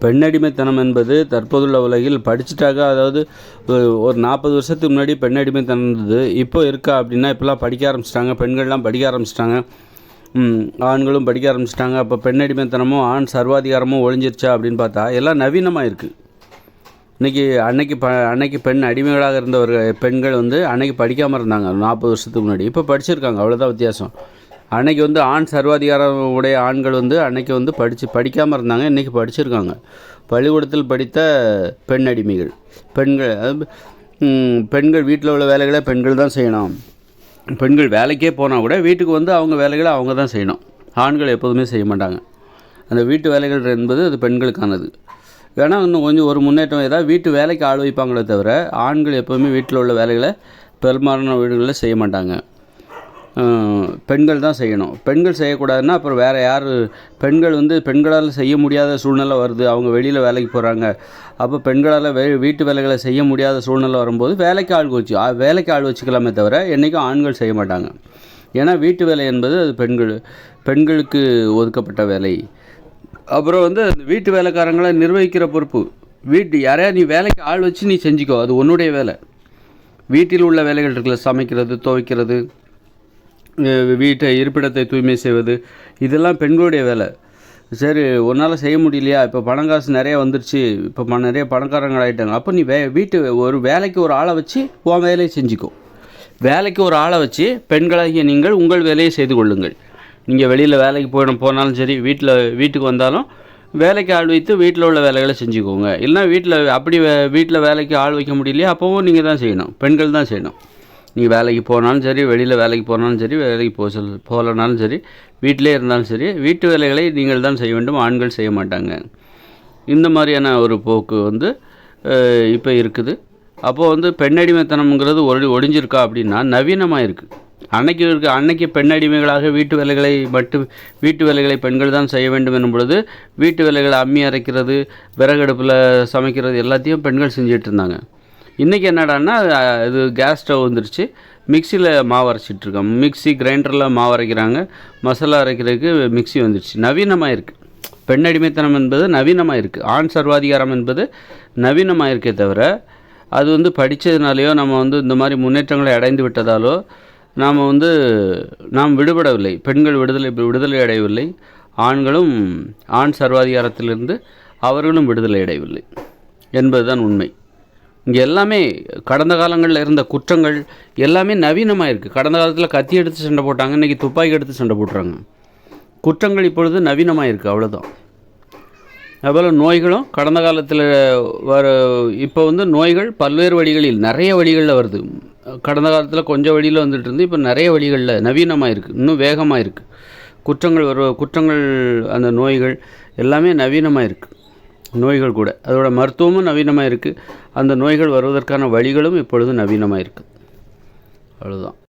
பெண்ணடிமைத்தனம் என்பது தற்போதுள்ள உலகில் படிச்சுட்டாக்க அதாவது ஒரு- நாற்பது வருஷத்துக்கு முன்னாடி பெண்ணடிமைத்தனம் இருந்தது. இப்போ இருக்கா அப்படின்னா இப்போல்லாம் படிக்க ஆரம்பிச்சிட்டாங்க. பெண்கள்லாம் படிக்க ஆரம்பிச்சிட்டாங்க. ஆண்களும் படிக்க ஆரம்பிச்சிட்டாங்க. அப்போ பெண்ணடிமைத்தனமும் ஆண் சர்வாதிகாரமும் ஒழிஞ்சிருச்சா அப்படின்னு பார்த்தா எல்லாம் நவீனமாக இருக்குது இன்றைக்கி அன்னைக்கு ப அன்னைக்கு பெண் அடிமைகளாக இருந்த ஒரு பெண்கள் வந்து அன்னைக்கு படிக்காமல் இருந்தாங்க. நாற்பது வருஷத்துக்கு முன்னாடி. இப்போ படிச்சிருக்காங்க. அவ்வளோதான் வித்தியாசம். அன்னைக்கு வந்து ஆண் சர்வாதிகாரம் உடைய ஆண்கள் வந்து அன்னைக்கு வந்து படித்து படிக்காமல் இருந்தாங்க இன்றைக்கி படிச்சிருக்காங்க. பள்ளிக்கூடத்தில் படித்த பெண் அடிமைகள் பெண்கள் அது பெண்கள் வீட்டில் உள்ள வேலைகளை பெண்கள் தான் செய்யணும். பெண்கள் வேலைக்கே போனால் கூட வீட்டுக்கு வந்து அவங்க வேலைகளை அவங்க தான் செய்யணும். ஆண்கள் எப்போதுமே செய்ய மாட்டாங்க. அந்த வீட்டு வேலைகள் என்பது அது பெண்களுக்கானது. ஏன்னா இன்னும் கொஞ்சம் ஒரு முன்னேற்றம் ஏதாவது வீட்டு வேலைக்கு ஆள் வைப்பாங்களே தவிர ஆண்கள் எப்போவுமே வீட்டில் உள்ள வேலைகளை பெரும்பாலான வீடுகளில் செய்ய மாட்டாங்க. பெண்கள் தான் செய்யணும். பெண்கள் செய்யக்கூடாதுன்னா அப்புறம் வேறு யார்? பெண்கள் வந்து பெண்களால் செய்ய முடியாத சூழ்நிலை வருது. அவங்க வெளியில் வேலைக்கு போகிறாங்க அப்போ பெண்களால் வே வீட்டு வேலைகளை செய்ய முடியாத சூழ்நிலை வரும்போது வேலைக்கு ஆள் வச்சு வேலைக்கு ஆள் வச்சுக்கலாமே தவிர என்றைக்கும் ஆண்கள் செய்ய மாட்டாங்க. ஏன்னா வீட்டு வேலை என்பது அது பெண்கள் பெண்களுக்கு ஒதுக்கப்பட்ட வேலை. அப்புறம் வந்து அந்த வீட்டு வேலைக்காரங்களை நிர்வகிக்கிற பொறுப்பு. வீட்டு யாரையா நீ வேலைக்கு ஆள் வச்சு நீ செஞ்சுக்கோ. அது உன்னுடைய வேலை. வீட்டில் உள்ள வேலைகள் இருக்குல்ல. சமைக்கிறது துவைக்கிறது. வீட்டை இருப்பிடத்தை தூய்மை செய்வது இதெல்லாம் பெண்களுடைய வேலை. சரி உன்னால் செய்ய முடியலையா? இப்போ பணம் காசு நிறைய வந்துருச்சு. இப்போ பண நிறைய பணக்காரங்க ஆகிட்டாங்க அப்போ நீ வே வீட்டு ஒரு வேலைக்கு ஒரு ஆளை வச்சு உன் வேலையை செஞ்சுக்கோ. வேலைக்கு ஒரு ஆளை வச்சு பெண்களாகிய நீங்கள் உங்கள் வேலையை செய்து கொள்ளுங்கள். நீங்கள் வெளியில் வேலைக்கு போயிடும் போனாலும் சரி வீட்டில் வீட்டுக்கு வந்தாலும் வேலைக்கு ஆள் வைத்து வீட்டில் உள்ள வேலைகளை செஞ்சுக்கோங்க. இல்லைனா வீட்டில் அப்படி வீட்டில் வேலைக்கு ஆள் வைக்க முடியலையா? அப்போவும் நீங்கள் தான் செய்யணும். பெண்கள் தான் செய்யணும். நீங்கள் வேலைக்கு போனாலும் சரி வெளியில் வேலைக்கு போனாலும் சரி வேலைக்கு போக சொல் போகலனாலும் சரி வீட்டிலே இருந்தாலும் சரி வீட்டு வேலைகளை நீங்கள் தான் செய்ய வேண்டும் ஆண்கள் செய்ய மாட்டாங்க. இந்த மாதிரியான ஒரு போக்கு வந்து இப்போ இருக்குது. அப்போது வந்து பெண்ணடிமைத்தனம்ங்கிறது ஒளி ஒழிஞ்சிருக்கா அப்படின்னா நவீனமாக இருக்குது அன்னைக்கு இருக்க அன்னைக்கு பெண்ணடிமைகளாக வீட்டு வேலைகளை மட்டும் வீட்டு வேலைகளை பெண்கள் தான் செய்ய வேண்டும் என்னும் பொழுது வீட்டு வேலைகளை அம்மி அரைக்கிறது விறகடுப்பில் சமைக்கிறது எல்லாத்தையும் பெண்கள் செஞ்சிட்டு இருந்தாங்க. இன்றைக்கி என்னடான்னா இது கேஸ் ஸ்டவ் வந்துருச்சு. மிக்சியில் மாவு அரைச்சிட்ருக்கோம். மிக்சி மிக்ஸி கிரைண்டரில் மாவு அரைக்கிறாங்க. மசாலா அரைக்கிறதுக்கு மிக்ஸி வந்துருச்சு. நவீனமாக இருக்குது பெண் அடிமைத்தனம் என்பது நவீனமாக இருக்குது ஆண் சர்வாதிகாரம் என்பது நவீனமாக இருக்கே தவிர அது வந்து படித்ததுனாலையோ நம்ம வந்து இந்த மாதிரி முன்னேற்றங்களை அடைந்து விட்டதாலோ நாம் வந்து நாம் விடுபடவில்லை. பெண்கள் விடுதலை விடுதலை அடையவில்லை. ஆண்களும் ஆண் சர்வாதிகாரத்திலிருந்து அவர்களும் விடுதலை அடையவில்லை. என்பதுதான் உண்மை. இங்கே எல்லாமே கடந்த காலங்களில் இருந்த குற்றங்கள் எல்லாமே நவீனமாக இருக்குது கடந்த காலத்தில் கத்தி எடுத்து சண்டை போட்டாங்க இன்றைக்கி துப்பாக்கி எடுத்து சண்டை போட்டுறாங்க. குற்றங்கள் இப்பொழுது நவீனமாக இருக்குது அவ்வளோதான் அதுபோல் நோய்களும் கடந்த காலத்தில் வர இப்போ வந்து நோய்கள் பல்வேறு வழிகளில் நிறைய வழிகளில் வருது. கடந்த காலத்தில் கொஞ்சம் வழியில் வந்துட்டு இருந்து இப்போ நிறைய வழிகளில் நவீனமாக இருக்குது இன்னும் வேகமாக இருக்குது குற்றங்கள் வர குற்றங்கள் அந்த நோய்கள் எல்லாமே நவீனமாக இருக்குது நோய்கள் கூட. அதோட மருத்துவமும் நவீனமாக இருக்குது அந்த நோய்கள் வருவதற்கான வழிகளும் இப்பொழுது நவீனமாக இருக்குது அவ்வளோதான்